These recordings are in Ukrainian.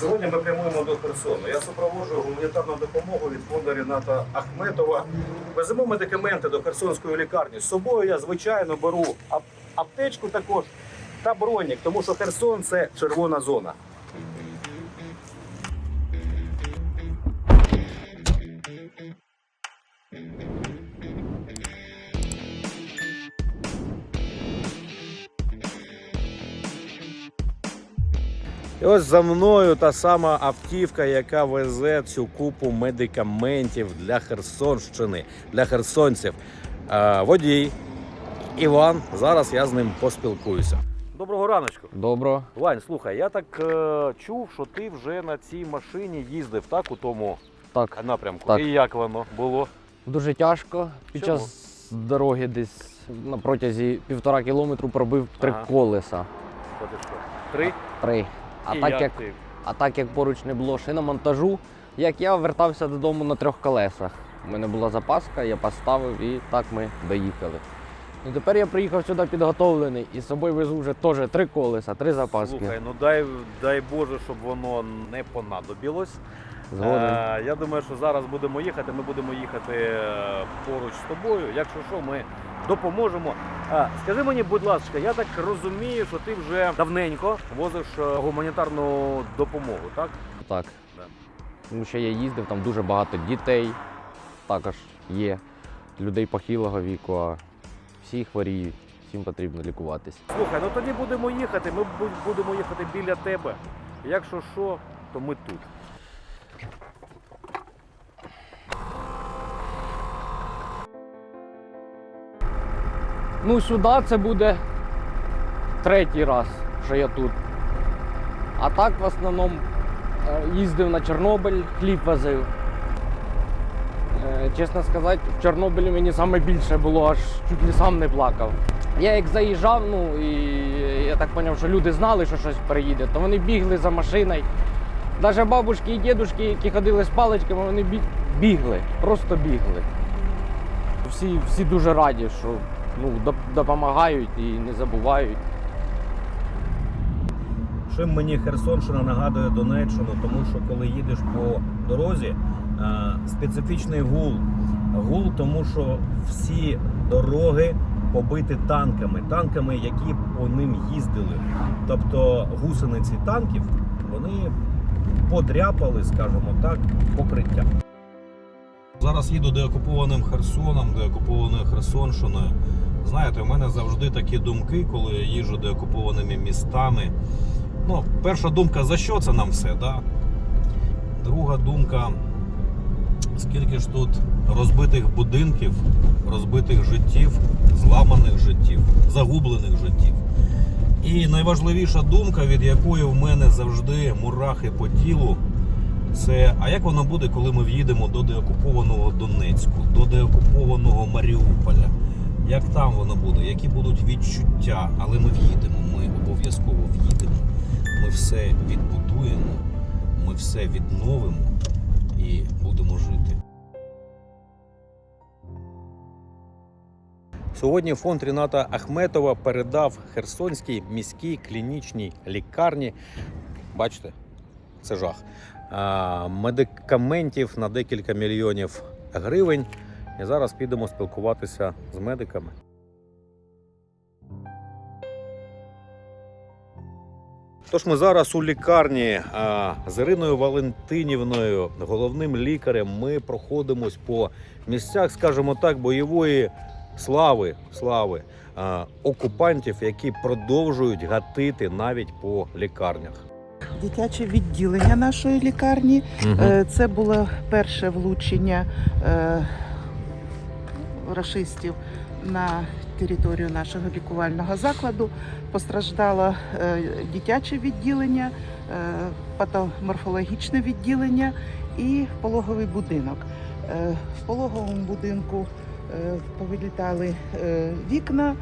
Сьогодні ми прямуємо до Херсону. Я супроводжую гуманітарну допомогу від фонду Ріната Ахметова. Веземо медикаменти до Херсонської лікарні. З собою я звичайно беру аптечку також та бронік, тому що Херсон це червона зона. І ось за мною та сама автівка, яка везе цю купу медикаментів для Херсонщини, для херсонців. Е, водій Іван. Зараз я з ним поспілкуюся. Доброго раночку. Добро. Вань, слухай, я так е, чув, що ти вже на цій машині їздив так у тому Так, напрямку. Так. І як воно було? дуже тяжко. Під Чому? час дороги десь на протязі півтора кілометру пробив три Ага. колеса. Що ти що? Три? Три. А І так як, а так як поруч не було шиномонтажу, як я вертався додому на трьох колесах. У мене була запаска, я поставив і так ми доїхали. І тепер я приїхав сюди підготовлений і з собою везу вже теж три колеса, три запаски. Слухай, ну дай, дай Боже, щоб воно не понадобилось. Е, я думаю, що зараз будемо їхати. Ми будемо їхати е, поруч з тобою. Якщо що, ми допоможемо. А, скажи мені, будь ласка, я так розумію, що ти вже давненько возиш е, гуманітарну допомогу, так? Так. Да. Тому що я їздив, там дуже багато дітей також є, людей похилого віку, а всі хворіють, всім потрібно лікуватись. Слухай, ну тоді будемо їхати. Ми будемо їхати біля тебе. Якщо що, то ми тут. Ну, сюди це буде третій раз, що я тут. А так в основному е, їздив на Чорнобиль, хліб возив. Е, Чесно сказати, в Чорнобилі мені саме більше було, аж чуть не сам не плакав. Я як заїжджав, ну і я так зрозумів, що люди знали, що щось приїде, то вони бігли за машиною. Навіть бабушки і дідушки, які ходили з паличками, вони бігли, просто бігли. Всі, всі дуже раді, що ну, допомагають і не забувають. Чим мені Херсонщина нагадує Донеччину, тому що коли їдеш по дорозі, е, специфічний гул. Гул, тому що всі дороги побиті танками, танками, які по ним їздили. Тобто гусениці танків вони подряпали, скажімо так, покриття. Зараз їду деокупованим Херсоном, деокупованою Херсонщиною. Знаєте, у мене завжди такі думки, коли я їжджу деокупованими містами. Ну, перша думка, за що це нам все, да? Друга думка, скільки ж тут розбитих будинків, розбитих життів, зламаних життів, загублених життів. І найважливіша думка, від якої в мене завжди мурахи по тілу, це а як воно буде, коли ми в'їдемо до деокупованого Донецьку, до деокупованого Маріуполя? Як там воно буде? Які будуть відчуття? Але ми в'їдемо, ми обов'язково в'їдемо. Ми все відбудуємо, ми все відновимо і будемо жити. Сьогодні фонд Ріната Ахметова передав Херсонській міській клінічній лікарні. Бачите, це жах. Медикаментів на декілька мільйонів гривень. І зараз підемо спілкуватися з медиками. Тож ми зараз у лікарні з Іриною Валентинівною, головним лікарем, ми проходимось по місцях, скажімо так, бойової слави, слави окупантів, які продовжують гатити навіть по лікарнях. Дитяче відділення нашої лікарні. Е, Це було перше влучення е, рашистів на територію нашого лікувального закладу. Постраждало е, дитяче відділення, е, патоморфологічне відділення і пологовий будинок. Е, В пологовому будинку повилітали вікна.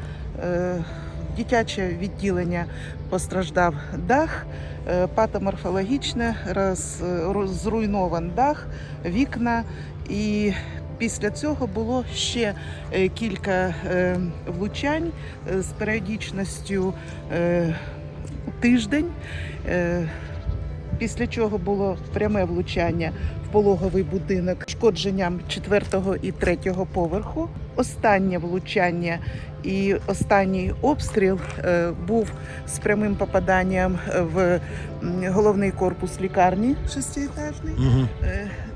Дитяче відділення постраждав дах, патоморфологічне, роз, зруйнований дах, вікна. І після цього було ще е, кілька е, влучань е, з періодичністю тиждень. Після чого було пряме влучання в пологовий будинок шкодженням 4 і 3 поверху. Останнє влучання і останній обстріл був з прямим попаданням в головний корпус лікарні шестиетажний, Угу.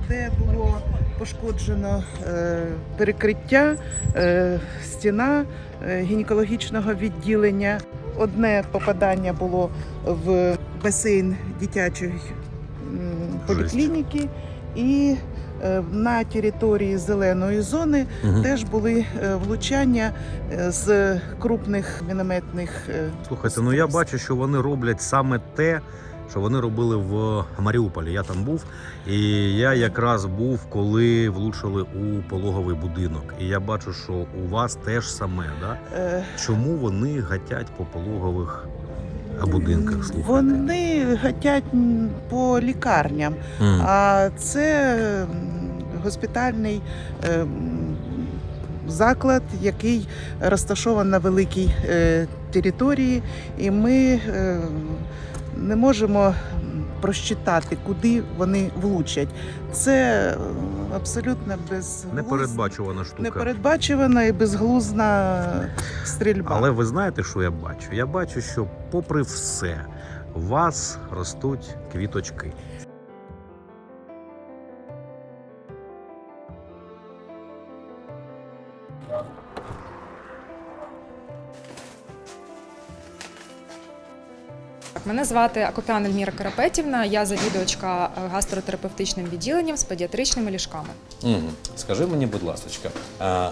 де було пошкоджено е, перекриття, е, стіна е, гінекологічного відділення. Одне попадання було в басейн дитячої поліклініки, і на території зеленої зони теж були влучання з крупних мінометних. Слухайте, ну я бачу, що вони роблять саме те, що вони робили в Маріуполі. Я там був, і я якраз був, коли влучили у пологовий будинок. І я бачу, що у вас теж саме, да? е, Чому вони гатять по пологових будинках? Слухайте. Вони гатять по лікарням, а це госпітальний е, заклад, який розташований на великій е, території, і ми е, не можемо прочитати, просчитати, куди вони влучать. Це е, абсолютно безглуз... Непередбачувана штука. непередбачувана і безглузна стрільба. Але ви знаєте, що я бачу? Я бачу, що попри все, у вас ростуть квіточки. Мене звати Акопян Ельміра Карапетівна, я завідувачка е, гастротерапевтичним відділенням з педіатричними ліжками. Угу. Скажи мені, будь ласка,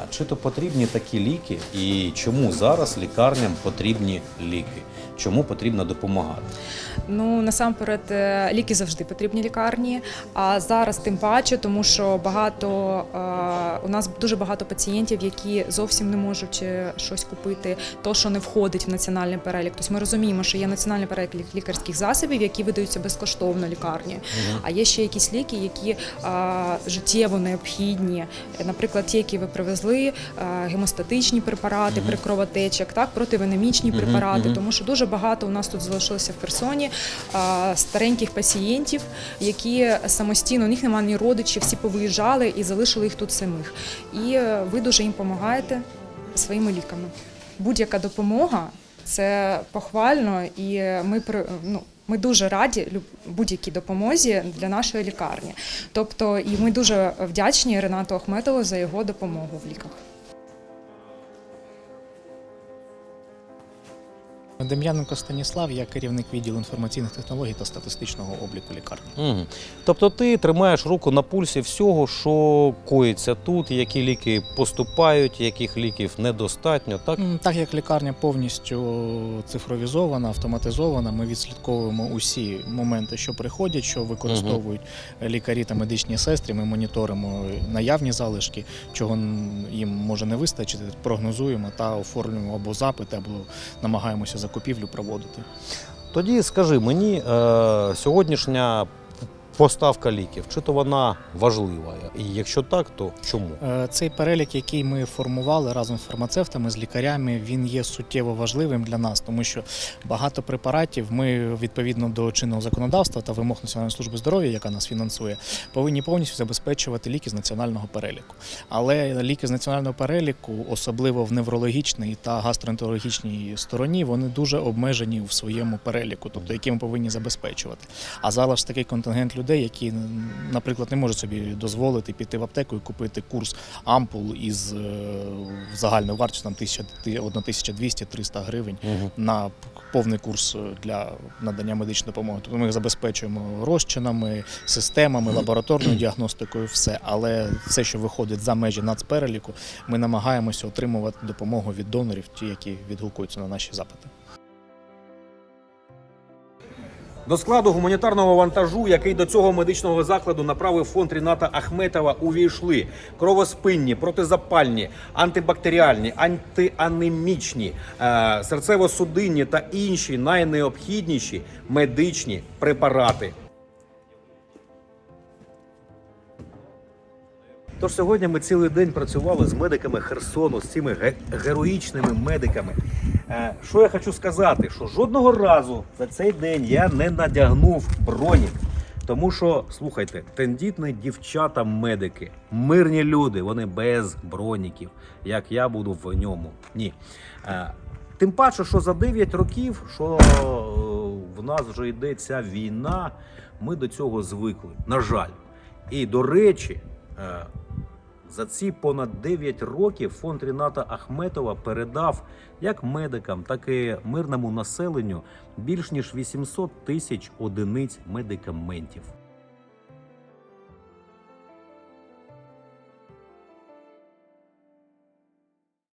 чи то потрібні такі ліки, і чому зараз лікарням потрібні ліки? Чому потрібно допомагати? Ну насамперед, е, ліки завжди потрібні лікарні. А зараз тим паче, тому що багато е, у нас дуже багато пацієнтів, які зовсім не можуть е, щось купити, то що не входить в національний перелік. Тобто ми розуміємо, що є національний перелік лікарських засобів, які видаються безкоштовно лікарні. А є ще якісь ліки, які життєво необхідні. Наприклад, ті, які ви привезли, гемостатичні препарати при кровотечах, так, противенемічні препарати, тому що дуже багато у нас тут залишилося в персоні а, стареньких пацієнтів, які самостійно, у них немає ні родичів, всі повиїжджали і залишили їх тут самих. І е, ви дуже їм допомагаєте своїми ліками. Будь-яка допомога це похвально, і ми при- ну. Ми дуже раді будь-якій допомозі для нашої лікарні. Тобто, і ми дуже вдячні Ренату Ахметову за його допомогу в ліках. Дем'яненко Станіслав, я керівник відділу інформаційних технологій та статистичного обліку лікарні. Угу. Тобто ти тримаєш руку на пульсі всього, що коїться тут, які ліки поступають, яких ліків недостатньо, так? Так як лікарня повністю цифровізована, автоматизована, ми відслідковуємо усі моменти, що приходять, що використовують лікарі та медичні сестри. Ми моніторимо наявні залишки, чого їм може не вистачити, прогнозуємо та оформлюємо або запити, або намагаємося закупівлю проводити. Тоді скажи мені, е, сьогоднішня поставка ліків, чи то вона важлива? І якщо так, то чому? Е, Цей перелік, який ми формували разом з фармацевтами, з лікарями, він є суттєво важливим для нас, тому що багато препаратів ми відповідно до чинного законодавства та вимог Національної служби здоров'я, яка нас фінансує, повинні повністю забезпечувати ліки з національного переліку. Але ліки з національного переліку, особливо в неврологічній та гастроентерологічній стороні, вони дуже обмежені в своєму переліку, тобто які ми повинні забезпечувати. А зараз такий контингент людей, які, наприклад, не можуть собі дозволити піти в аптеку і купити курс ампул із загальною вартістю там 1200-300 гривень Угу. на повний курс е, для надання медичної допомоги. Тобто ми їх забезпечуємо розчинами, системами, лабораторною діагностикою, все. Але все, що виходить за межі нацпереліку, ми намагаємося отримувати допомогу від донорів, ті, які відгукуються на наші запити. До складу гуманітарного вантажу, який до цього медичного закладу направив фонд Ріната Ахметова, увійшли кровоспинні, протизапальні, антибактеріальні, антианемічні, е, серцево-судинні та інші найнеобхідніші медичні препарати. Тож сьогодні ми цілий день працювали з медиками Херсону, з цими ге- героїчними медиками. Е, Що я хочу сказати? Що жодного разу за цей день я не надягнув бронік. Тому що, слухайте, тендітні дівчата-медики, мирні люди, вони без броніків, як я буду в ньому. Ні. Е, Тим паче, що за 9 років, що е, в нас вже йде ця війна, ми до цього звикли. На жаль. І до речі, за ці понад 9 років фонд Ріната Ахметова передав як медикам, так і мирному населенню більш ніж 800 тисяч одиниць медикаментів.